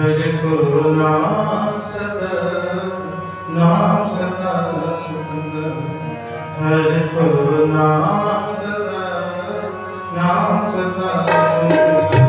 ਹਰਿ ਕੋ ਨਾਮ ਸਦਾ ਨਾਮ ਸਦਾ ਸੁਖਦਾ ਹਰਿ ਕੋ ਨਾਮ ਸਦਾ ਨਾਮ ਸਦਾ ਸੁਖਦਾ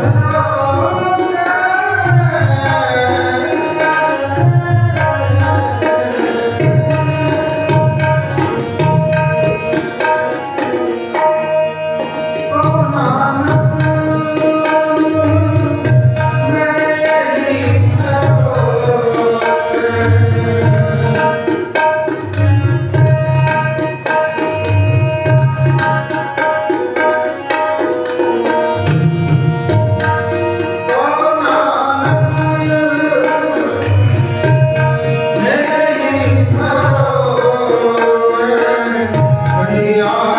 Amen. Hey, y'all.